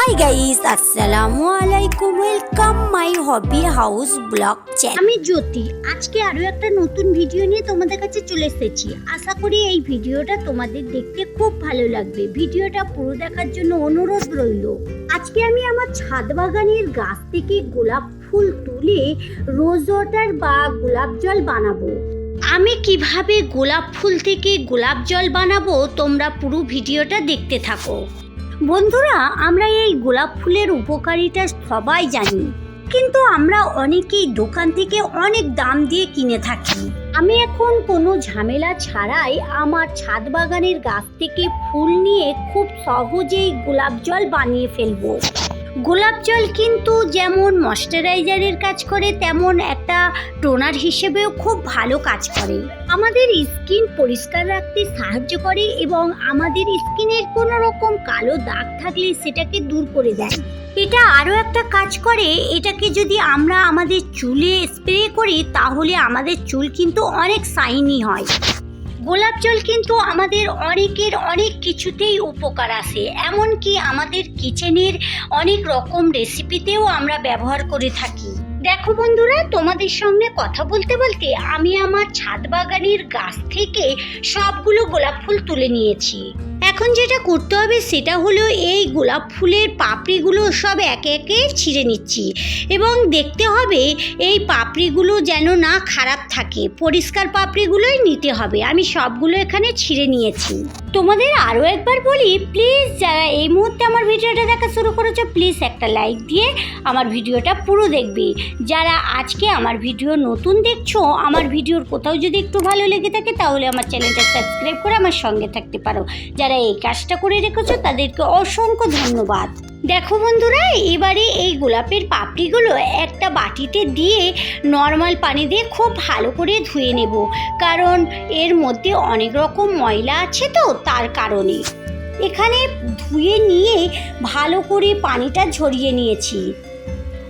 High guys আসসালামু আলাইকুম welcome my hobby house blog channel আমি জ্যোতি। আজকে আরও একটা নতুন ভিডিও নিয়ে তোমাদের কাছে চলে এসেছি। আশা করি এই ভিডিওটা তোমাদের দেখতে খুব ভালো লাগবে। ভিডিওটা পুরো দেখার জন্য অনুরোধ রইল। আজকে আমি আমার ছাদ বাগানের গাছ থেকে গোলাপ ফুল তুলে রোজ ওয়াটার বা গোলাপ জল বানাবো। আমি কীভাবে গোলাপ ফুল থেকে গোলাপ জল বানাবো তোমরা পুরো ভিডিওটা দেখতে থাকো। বন্ধুরা, আমরা এই গোলাপ ফুলের উপকারিতা সবাই জানি, কিন্তু আমরা অনেকেই দোকান থেকে অনেক দাম দিয়ে কিনে থাকি। আমি এখন কোনো ঝামেলা ছাড়াই আমার ছাদ বাগানের গাছ থেকে ফুল নিয়ে খুব সহজেই গোলাপ জল বানিয়ে ফেলব। গোলাপ জল কিন্তু যেমন ময়শ্চারাইজারের কাজ করে, তেমন একটা টোনার হিসেবেও খুব ভালো কাজ করে। আমাদের স্কিন পরিষ্কার রাখতে সাহায্য করে এবং আমাদের স্কিনের কোনো রকম কালো দাগ থাকলে সেটাকে দূর করে দেয়। এটা আরও একটা কাজ করে, এটাকে যদি আমরা আমাদের চুলে স্প্রে করি, তাহলে আমাদের চুল কিন্তু অনেক শাইনি হয়। গোলাপ জল কিন্তু আমাদের অনেকের অনেক কিছুতেই উপকার আসে। এমনকি আমাদের কিচেনের অনেক রকম রেসিপিতেও আমরা ব্যবহার করে থাকি। দেখো বন্ধুরা, তোমাদের সঙ্গে কথা বলতে বলতে আমি আমার ছাদ বাগানের গাছ থেকে সবগুলো গোলাপ ফুল তুলে নিয়েছি। এখন যেটা করতে হবে সেটা হলো এই গোলাপ ফুলের পাপড়িগুলো সব একে একে ছিঁড়ে নিচ্ছি। এবং দেখতে হবে এই পাপড়িগুলো যেন না খারাপ থাকে। পরিষ্কার পাপড়িগুলোই নিতে হবে। আমি সবগুলো এখানে ছিঁড়ে নিয়েছি। তোমাদের আরও একবার বলি প্লিজ যারা এই মুহূর্তে আমার ভিডিওটা দেখা শুরু করেছ প্লিজ একটা লাইক দিয়ে আমার ভিডিওটা পুরো দেখবে। যারা আজকে আমার ভিডিও নতুন দেখছ, আমার ভিডিওর কোথাও যদি একটু ভালো লেগে থাকে, তাহলে আমার চ্যানেলটা সাবস্ক্রাইব করে আমার সঙ্গে থাকতে পারো। যারা এই কাজটা করে রেখেছো, তাদেরকে অসংখ্য ধন্যবাদ। দেখো বন্ধুরা, এবারে এই গোলাপের পাপড়িগুলো একটা বাটিতে দিয়ে নর্মাল পানি দিয়ে খুব ভালো করে ধুয়ে নেব। কারণ এর মধ্যে অনেক রকম ময়লা আছে তো, তার কারণে। এখানে ধুয়ে নিয়ে ভালো করে পানিটা ঝরিয়ে নিয়েছি।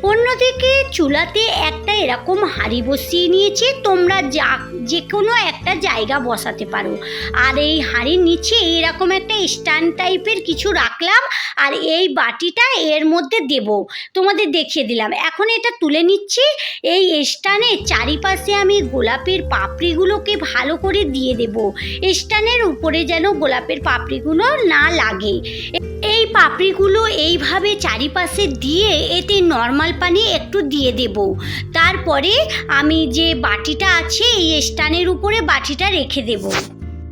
অন্যদিকে চুলাতে একটা এরকম হাঁড়ি বসিয়ে নিয়েছি, তোমরা যা যে কোনো একটা জায়গা বসাতে পারো। আর এই হাঁড়ির নিচে এরকম একটা স্ট্যান্ড টাইপের কিছু রাখলাম, আর এই বাটিটা এর মধ্যে দেব। তোমাদের দেখিয়ে দিলাম। এখন এটা তুলে নিচ্ছি। এই স্টানের চারিপাশে আমি গোলাপের পাপড়িগুলোকে ভালো করে দিয়ে দেব। স্টানের উপরে যেন গোলাপের পাপড়িগুলো না লাগে। পাপড়িগুলো এইভাবে চারিপাশে দিয়ে এতে নর্মাল পানি একটু দিয়ে দেব। তারপরে আমি যে বাটিটা আছে, এই স্টানের উপরে বাটিটা রেখে দেব।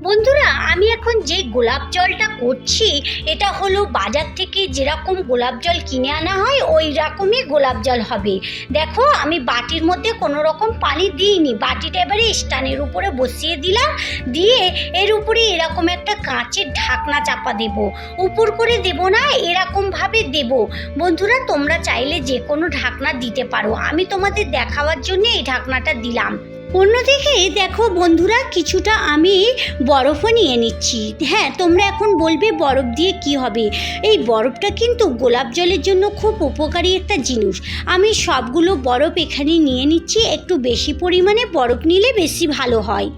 বন্ধুরা, আমি এখন যে গোলাপ জলটা করছি, এটা হলো বাজার থেকে যেরকম গোলাপ জল কিনে আনা হয়, ওই রকমই গোলাপ জল হবে। দেখো, আমি বাটির মধ্যে কোনো রকম পানি দিইনি, বাটিটা এবারে স্টানের উপরে বসিয়ে দিলাম, দিয়ে এর উপরে এরকম একটা কাঁচের ঢাকনা চাপা দেব। উপর করে দেব না, এরকমভাবে দেব। বন্ধুরা, তোমরা চাইলে যে কোনো ঢাকনা দিতে পারো। আমি তোমাদের দেখাবার জন্য এই ঢাকনাটা দিলাম। অন্যদিকে দেখো বন্ধুরা, কিছুটা আমি বরফও নিয়ে নিচ্ছি। হ্যাঁ তোমরা এখন বলবে বরফ দিয়ে কি হবে? এই বরফটা কিন্তু গোলাপ জলের জন্য খুব উপকারী একটা জিনিস। আমি সবগুলো বরফ এখানে নিয়ে নিচ্ছি, একটু বেশি পরিমাণে বরফ নিলে বেশি ভালো হয়।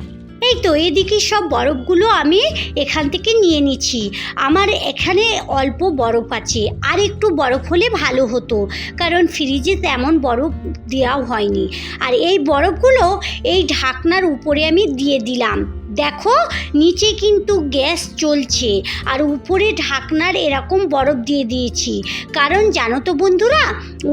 এই তো, এদিকে সব বরফগুলো আমি এখান থেকে নিয়ে নিচ্ছি। আমার এখানে অল্প বরফ আছে, আর একটু বরফ হলে ভালো হতো, কারণ ফ্রিজে তেমন বরফ দেওয়াও হয়নি। আর এই বরফগুলো এই ঢাকনার উপরে আমি দিয়ে দিলাম। দেখো, নিচে কিন্তু গ্যাস চলছে, আর উপরে ঢাকনার এরকম বরফ দিয়ে দিয়েছি। কারণ জানো তো বন্ধুরা,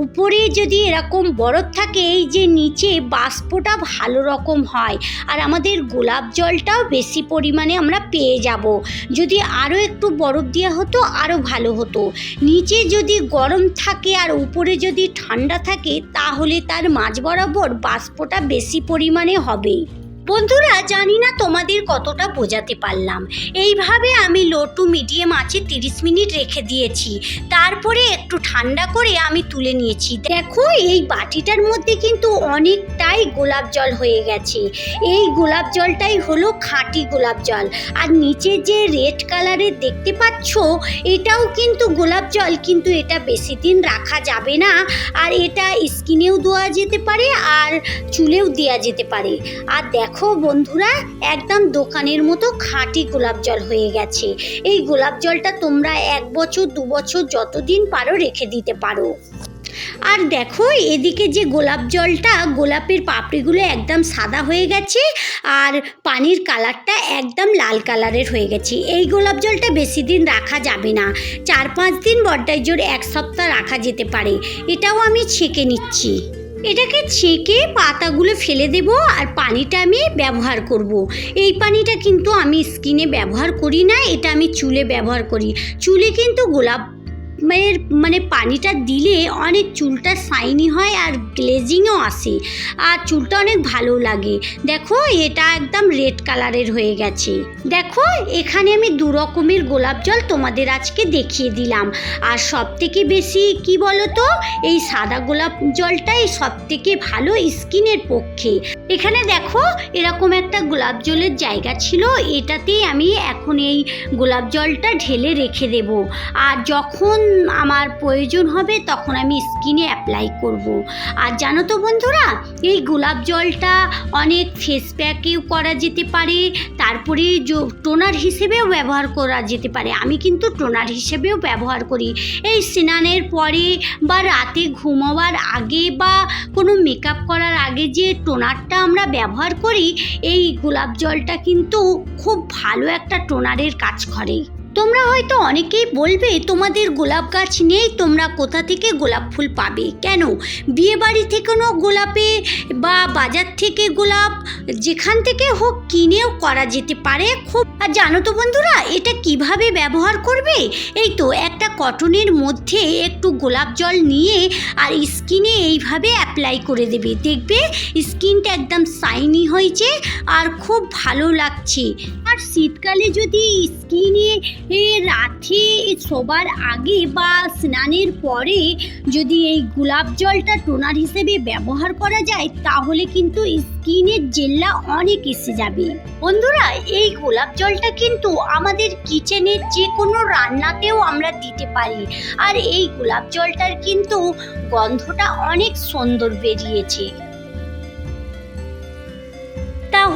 উপরে যদি এরকম বরফ থাকে, এই যে নিচে বাষ্পটা ভালো রকম হয়, আর আমাদের গোলাপ জলটাও বেশি পরিমাণে আমরা পেয়ে যাব। যদি আরও একটু বরফ দেওয়া হতো আরও ভালো হতো। নিচে যদি গরম থাকে আর উপরে যদি ঠান্ডা থাকে, তাহলে তার মাঝ বরাবর বাষ্পটা বেশি পরিমাণে হবে। বন্ধুরা, জানি না তোমাদের কতটা বোঝাতে পারলাম। এইভাবে আমি লো টু মিডিয়াম আছে তিরিশ মিনিট রেখে দিয়েছি। তারপরে একটু ঠান্ডা করে আমি তুলে নিয়েছি। দেখো, এই বাটিটার মধ্যে কিন্তু অনেকটাই গোলাপ জল হয়ে গেছে। এই গোলাপ জলটাই হলো খাঁটি গোলাপ জল। আর নিচে যে রেড কালারের দেখতে পাচ্ছ, এটাও কিন্তু গোলাপ জল, কিন্তু এটা বেশি দিন রাখা যাবে না। আর এটা স্কিনেও দেওয়া যেতে পারে, আর চুলেও দেওয়া যেতে পারে। আর দেখো দেখো বন্ধুরা, একদম দোকানের মতো খাঁটি গোলাপ জল হয়ে গেছে। এই গোলাপ জলটা তোমরা এক বছর, দু বছর যতদিন পারো রেখে দিতে পারো। আর দেখো, এদিকে যে গোলাপ জলটা, গোলাপের পাপড়িগুলো একদম সাদা হয়ে গেছে, আর পানির কালারটা একদম লাল কালারের হয়ে গেছে। এই গোলাপ জলটা বেশি দিন রাখা যাবে না। চার পাঁচ দিন বড্ডাই জোর এক সপ্তাহ রাখা যেতে পারে। এটাও আমি ছেঁকে নিচ্ছি। এটাকে ছেঁকে পাতাগুলো ফেলে দেব আর পানিটা আমি ব্যবহার করব। এই পানিটা কিন্তু আমি স্কিনে ব্যবহার করি না, এটা আমি চুলে ব্যবহার করি চুলে কিন্তু গোলাপ এর মানে পানিটা দিলে অনেক চুলটা শাইনি হয় আর গ্লেজিংও আসে। আর চুলটা অনেক ভালো লাগে। দেখো, এটা একদম রেড কালারের হয়ে গেছে। দেখো, এখানে আমি দু রকমের গোলাপ জল তোমাদের আজকে দেখিয়ে দিলাম। আর সব থেকে বেশি কি বলো তো এই সাদা গোলাপ জলটাই সব থেকে ভালো স্কিনের পক্ষে। এখানে দেখো, এরকম একটা গোলাপ জলের জায়গা ছিল। এটাতেই আমি এখন এই গোলাপ জলটা ঢেলে রেখে দেব। আর যখন আমার প্রয়োজন হবে, তখন আমি স্কিনে অ্যাপ্লাই করব। আর জানো তো বন্ধুরা, এই গোলাপ জলটা অনেক ফেস প্যাকেও করা যেতে পারে, তারপরে টোনার হিসেবেও ব্যবহার করা যেতে পারে। আমি কিন্তু টোনার হিসেবেও ব্যবহার করি। এই স্নানের পরে বা রাতে ঘুমাবার আগে বা কোনো মেকআপ করার আগে যে টোনারটা আমরা ব্যবহার করি, এই গোলাপ জলটা কিন্তু খুব ভালো একটা টোনারের কাজ করে। তোমরা হয়তো অনেকেই বলবে, তোমাদের গোলাপ গাছ নেই, তোমরা কোথা থেকে গোলাপ ফুল পাবে? কেন? বিয়ে বাড়ি থেকেও গোলাপে বা বাজার থেকে গোলাপ যেখান থেকে হোক কিনেও করা যেতে পারে। খুব আর জানো তো বন্ধুরা, এটা কীভাবে ব্যবহার করবে? এই তো একটা কটনের মধ্যে একটু গোলাপ জল নিয়ে আর স্কিনে এইভাবে অ্যাপ্লাই করে দেবে। দেখবে স্কিনটা একদম সাইনি হয়েছে আর খুব ভালো লাগছে। আর শীতকালে যদি স্কিনে এ রাতে শোবার আগে বা স্নানের পরে যদি এই গোলাপ জলটা টোনার হিসেবে ব্যবহার করা যায়, তাহলে কিন্তু স্কিনের জেল্লা অনেক এসে যাবে। বন্ধুরা, এই গোলাপ জলটা কিন্তু আমাদের কিচেনের যে কোনো রান্নাতেও আমরা দিতে পারি। আর এই গোলাপ জলটার কিন্তু গন্ধটা অনেক সুন্দর বেরিয়েছে।